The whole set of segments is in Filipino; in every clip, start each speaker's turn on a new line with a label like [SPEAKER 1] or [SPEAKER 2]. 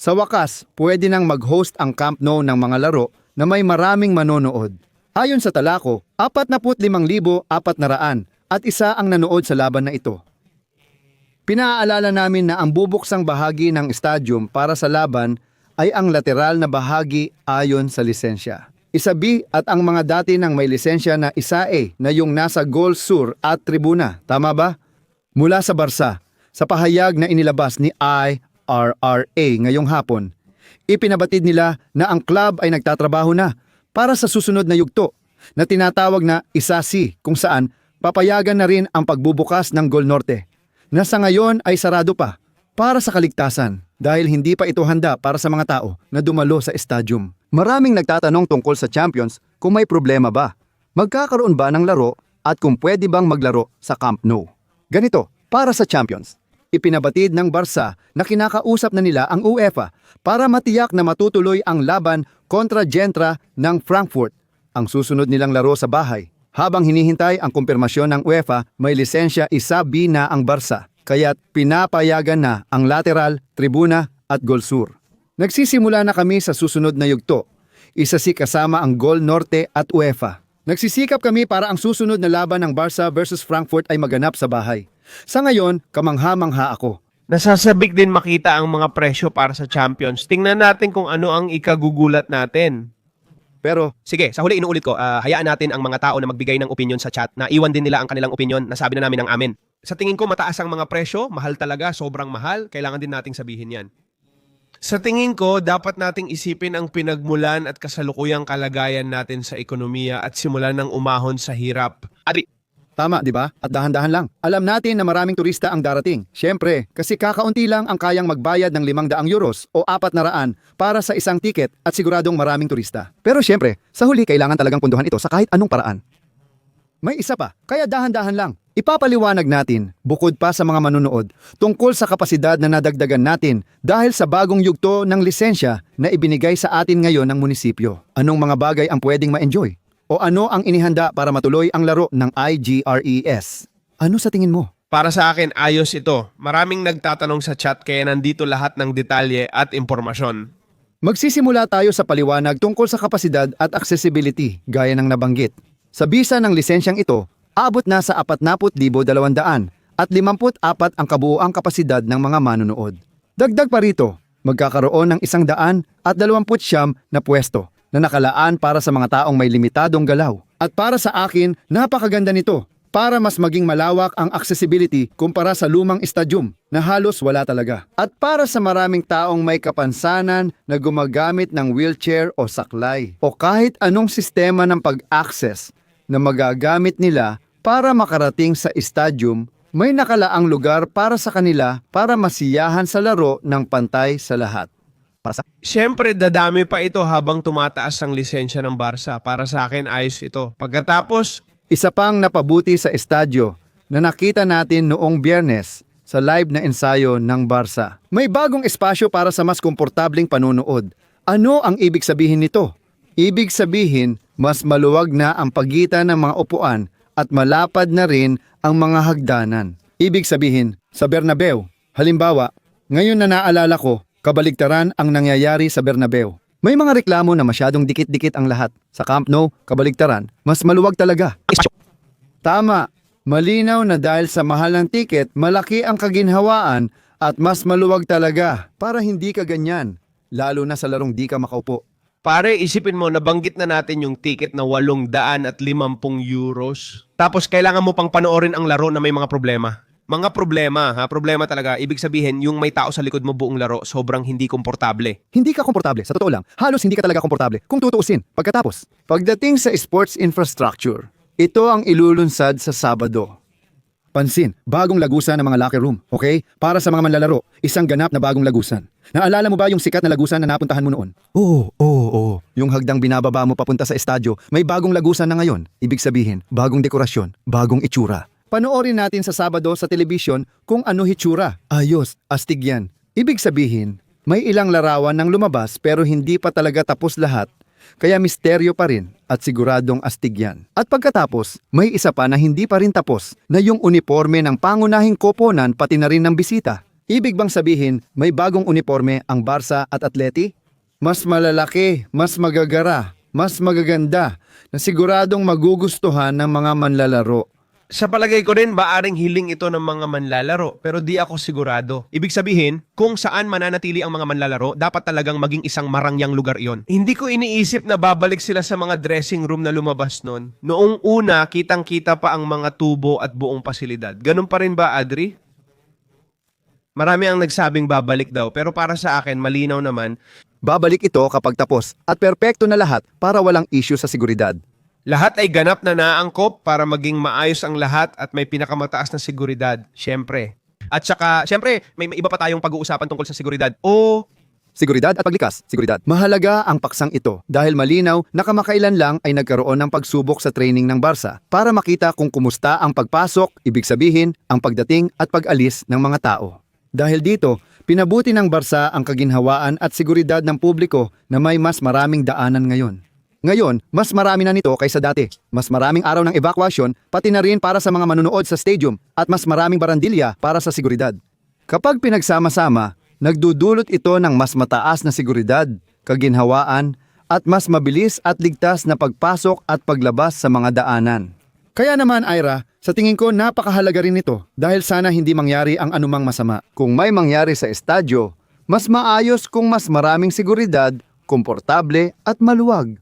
[SPEAKER 1] Sa wakas, pwede nang mag-host ang Camp Nou ng mga laro na may maraming manonood. Ayon sa talako, 45,400 at isa ang nanood sa laban na ito. Pinaalala namin na ang bubuksang bahagi ng stadium para sa laban ay ang lateral na bahagi ayon sa lisensya. Isa B at ang mga dati ng may lisensya na isa A na yung nasa goal sur at tribuna. Tama ba? Mula sa Barsa, sa pahayag na inilabas ni IRRA ngayong hapon, ipinabatid nila na ang club ay nagtatrabaho na para sa susunod na yugto na tinatawag na isa C kung saan papayagan na rin ang pagbubukas ng Gol Norte na sa ngayon ay sarado pa para sa kaligtasan dahil hindi pa ito handa para sa mga tao na dumalo sa stadium. Maraming nagtatanong tungkol sa Champions kung may problema ba. Magkakaroon ba ng laro at kung pwede bang maglaro sa Camp Nou. Ganito, para sa Champions, ipinabatid ng Barca na kinakausap na nila ang UEFA para matiyak na matutuloy ang laban kontra Gentra ng Frankfurt, ang susunod nilang laro sa bahay. Habang hinihintay ang kumpirmasyon ng UEFA, may lisensya isa B na ang Barca, kaya't pinapayagan na ang lateral, tribuna at goal sur. Nagsisimula na kami sa susunod na yugto. Isa si kasama ang Gol Norte at UEFA. Nagsisikap kami para ang susunod na laban ng Barca versus Frankfurt ay maganap sa bahay. Sa ngayon, kamangha-mangha ako.
[SPEAKER 2] Nasasabik din makita ang mga presyo para sa Champions. Tingnan natin kung ano ang ikagugulat natin.
[SPEAKER 1] Pero
[SPEAKER 3] Sige, sa huli inuulit ko, ah, hayaan natin ang mga tao na magbigay ng opinion sa chat na iwan din nila ang kanilang opinion na sabi na namin ang amin. Sa tingin ko mataas ang mga presyo, mahal talaga, sobrang mahal, kailangan din nating sabihin yan.
[SPEAKER 2] Sa tingin ko, dapat nating isipin ang pinagmulan at kasalukuyang kalagayan natin sa ekonomiya at simulan ng umahon sa hirap.
[SPEAKER 3] Adri,
[SPEAKER 1] Tama, di ba? At dahan-dahan lang. Alam natin na maraming turista ang darating. Siyempre, kasi kakaunti lang ang kayang magbayad ng 500 euros o 400 para sa isang tiket at siguradong maraming turista. Pero siyempre, sa huli kailangan talagang punduhan ito sa kahit anong paraan. May isa pa, kaya dahan-dahan lang. Ipapaliwanag natin, bukod pa sa mga manunood, tungkol sa kapasidad na nadagdagan natin dahil sa bagong yugto ng lisensya na ibinigay sa atin ngayon ng munisipyo. Anong mga bagay ang pwedeng ma-enjoy? O ano ang inihanda para matuloy ang laro ng IGRES? Ano sa tingin mo?
[SPEAKER 2] Para sa akin, ayos ito. Maraming nagtatanong sa chat kaya nandito lahat ng detalye at impormasyon.
[SPEAKER 1] Magsisimula tayo sa paliwanag tungkol sa kapasidad at accessibility gaya ng nabanggit. Sa bisa ng lisensyang ito, abot na sa 40,200 at 54 ang kabuoang kapasidad ng mga manunood. Dagdag pa rito, magkakaroon ng isang daan at 20 na pwesto na nakalaan para sa mga taong may limitadong galaw. At para sa akin, napakaganda nito para mas maging malawak ang accessibility kumpara sa lumang estadium na halos wala talaga. At para sa maraming taong may kapansanan na gumagamit ng wheelchair o saklay o kahit anong sistema ng pag-access na magagamit nila para makarating sa estadium, may nakalaang lugar para sa kanila para masiyahan sa laro ng pantay sa lahat. Para sa
[SPEAKER 2] Siyempre, dadami pa ito habang tumataas ang lisensya ng Barca. Para sa akin, ayos ito. Pagkatapos,
[SPEAKER 1] Isa pang napabuti sa estadyo na nakita natin noong biyernes sa live na ensayo ng Barca. May bagong espasyo para sa mas komportabling panunood. Ano ang ibig sabihin nito? Ibig sabihin, mas maluwag na ang pagitan ng mga upuan at malapad na rin ang mga hagdanan. Ibig sabihin, sa Bernabeu, halimbawa, ngayon na naalala ko, kabaligtaran ang nangyayari sa Bernabeu. May mga reklamo na masyadong dikit-dikit ang lahat. Sa Camp Nou, kabaligtaran, mas maluwag talaga. Tama. Malinaw na dahil sa mahal ng tiket, malaki ang kaginhawaan at mas maluwag talaga para hindi ka ganyan. Lalo na sa larong di ka makaupo.
[SPEAKER 2] pare, isipin mo, nabanggit na natin yung ticket na 800 at 50 euros. Tapos, kailangan mo pang panoorin ang laro na may mga problema. Mga problema, ha? Problema talaga. Ibig sabihin, yung may tao sa likod mo buong laro, sobrang hindi komportable.
[SPEAKER 1] Hindi ka komportable, sa totoo lang. Halos hindi ka talaga komportable kung tutuusin. Pagkatapos, pagdating sa sports infrastructure, ito ang ilulunsad sa Sabado. Pansin, bagong lagusan ng mga locker room, okay? Para sa mga manlalaro, isang ganap na bagong lagusan. Naalala mo ba yung sikat na lagusan na napuntahan mo noon? Oo, oo, oo. Yung hagdang binababa mo papunta sa estadyo, may bagong lagusan na ngayon. Ibig sabihin, bagong dekorasyon, bagong itsura. Panoorin natin sa Sabado sa telebisyon kung ano hitsura. Ayos, astig yan. Ibig sabihin, may ilang larawan ng lumabas pero hindi pa talaga tapos lahat. Kaya misteryo pa rin at siguradong astig yan. At pagkatapos, may isa pa na hindi pa rin tapos na yung uniforme ng pangunahing koponan pati na rin ng bisita. Ibig bang sabihin may bagong uniforme ang Barca at Atleti? Mas malalaki, mas magagara, mas magaganda na siguradong magugustuhan ng mga manlalaro.
[SPEAKER 2] Sa palagay ko rin, maaring hiling ito ng mga manlalaro, pero di ako sigurado. Ibig sabihin, kung saan mananatili ang mga manlalaro, dapat talagang maging isang marangyang lugar iyon. Hindi ko iniisip na babalik sila sa mga dressing room na lumabas nun. Noong una, kitang-kita pa ang mga tubo at buong pasilidad. Ganun pa rin ba, Adri? Marami ang nagsabing babalik daw, pero para sa akin, malinaw naman,
[SPEAKER 1] Babalik ito kapag tapos at perpekto na lahat para walang issue sa seguridad.
[SPEAKER 2] Lahat ay ganap na naangkop para maging maayos ang lahat at may pinakamataas na seguridad, syempre. At saka, syempre, may, iba pa tayong pag-uusapan tungkol sa seguridad. O,
[SPEAKER 1] Seguridad at paglikas, seguridad. Mahalaga ang paksang ito dahil malinaw na kamakailan lang ay nagkaroon ng pagsubok sa training ng Barca para makita kung kumusta ang pagpasok, ibig sabihin, ang pagdating at pag-alis ng mga tao. Dahil dito, pinabuti ng Barca ang kaginhawaan at seguridad ng publiko na may mas maraming daanan ngayon. Ngayon, mas marami na nito kaysa dati. Mas maraming araw ng evacuation, pati na rin para sa mga manunood sa stadium at mas maraming barandilya para sa seguridad. Kapag pinagsama-sama, nagdudulot ito ng mas mataas na seguridad, kaginhawaan, at mas mabilis at ligtas na pagpasok at paglabas sa mga daanan. Kaya naman, Ira, sa tingin ko napakahalaga rin ito dahil sana hindi mangyari ang anumang masama. Kung may mangyari sa estadyo, mas maayos kung mas maraming seguridad, komportable at maluwag.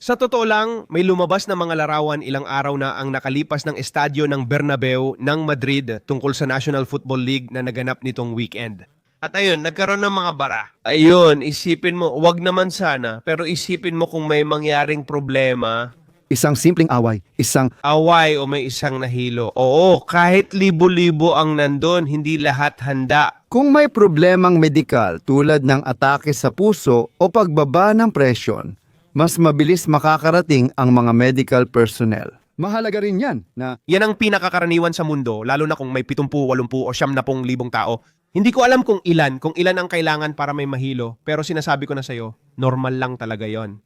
[SPEAKER 2] Sa totoo lang, may lumabas na mga larawan ilang araw na ang nakalipas ng estadyo ng Bernabeu ng Madrid tungkol sa National Football League na naganap nitong weekend. At ayun, nagkaroon ng mga bara. Ayun, isipin mo, wag naman sana, pero isipin mo kung may mangyaring problema,
[SPEAKER 1] Isang simpleng away, isang
[SPEAKER 2] away o may isang nahilo. Oo, kahit libo-libo ang nandun, hindi lahat handa.
[SPEAKER 1] Kung may problemang medikal tulad ng atake sa puso o pagbaba ng presyon, mas mabilis makakarating ang mga medical personnel. Mahalaga rin yan na
[SPEAKER 2] Yan ang pinakakaraniwan sa mundo, lalo na kung may 70, 80 o 70 libong tao. Hindi ko alam kung ilan, kung ilan ang kailangan para may mahilo, pero sinasabi ko na sa'yo, normal lang talaga yon.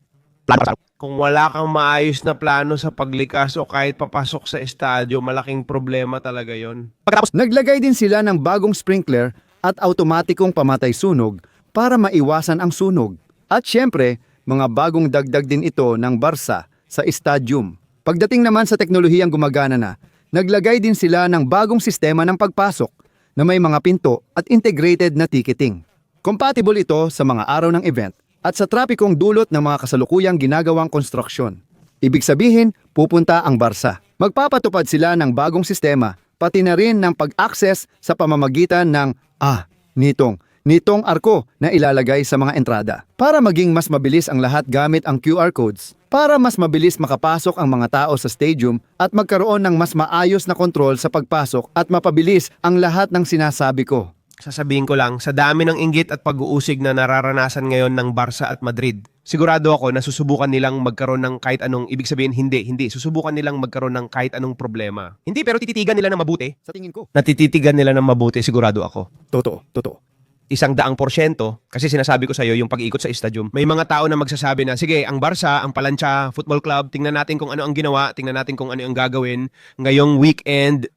[SPEAKER 2] Kung wala kang maayos na plano sa paglikas o kahit papasok sa estadyo, malaking problema talaga yon.
[SPEAKER 1] naglagay din sila ng bagong sprinkler at automatikong pamatay sunog para maiwasan ang sunog. At syempre, mga bagong dagdag din ito ng Barsa sa stadium. Pagdating naman sa teknolohiyang gumagana na, naglagay din sila ng bagong sistema ng pagpasok na may mga pinto at integrated na ticketing. Compatible ito sa mga araw ng event at sa trapikong dulot ng mga kasalukuyang ginagawang konstruksyon. Ibig sabihin, pupunta ang Barsa. Magpapatupad sila ng bagong sistema, pati na rin ng pag-access sa pamamagitan ng, ah, nitong, nitong arko na ilalagay sa mga entrada. Para maging mas mabilis ang lahat gamit ang QR codes. Para mas mabilis makapasok ang mga tao sa stadium at magkaroon ng mas maayos na kontrol sa pagpasok at mapabilis ang lahat ng sinasabi ko.
[SPEAKER 2] Sasabihin ko lang, sa dami ng inggit at pag-uusig na nararanasan ngayon ng Barca at Madrid, sigurado ako na susubukan nilang magkaroon ng kahit anong, ibig sabihin hindi, hindi, susubukan nilang magkaroon ng kahit anong problema. Hindi, pero tititigan nila ng mabuti.
[SPEAKER 1] Sa tingin ko,
[SPEAKER 2] Natititigan nila ng mabuti, sigurado ako.
[SPEAKER 1] totoo, totoo.
[SPEAKER 2] Isang daang porsyento, kasi sinasabi ko sa iyo yung pag-ikot sa stadium, may mga tao na magsasabi na, sige, ang Barca, ang Palansya Football Club, tingnan natin kung ano ang ginawa, tingnan natin kung ano ang gagawin ngayong weekend.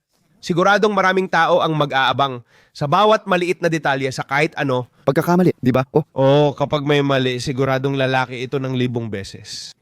[SPEAKER 2] Siguradong maraming tao ang mag-aabang sa bawat maliit na detalye sa kahit ano.
[SPEAKER 1] Pagkakamali, di ba? Oh,
[SPEAKER 2] O kapag may mali, siguradong lalaki ito ng libong beses.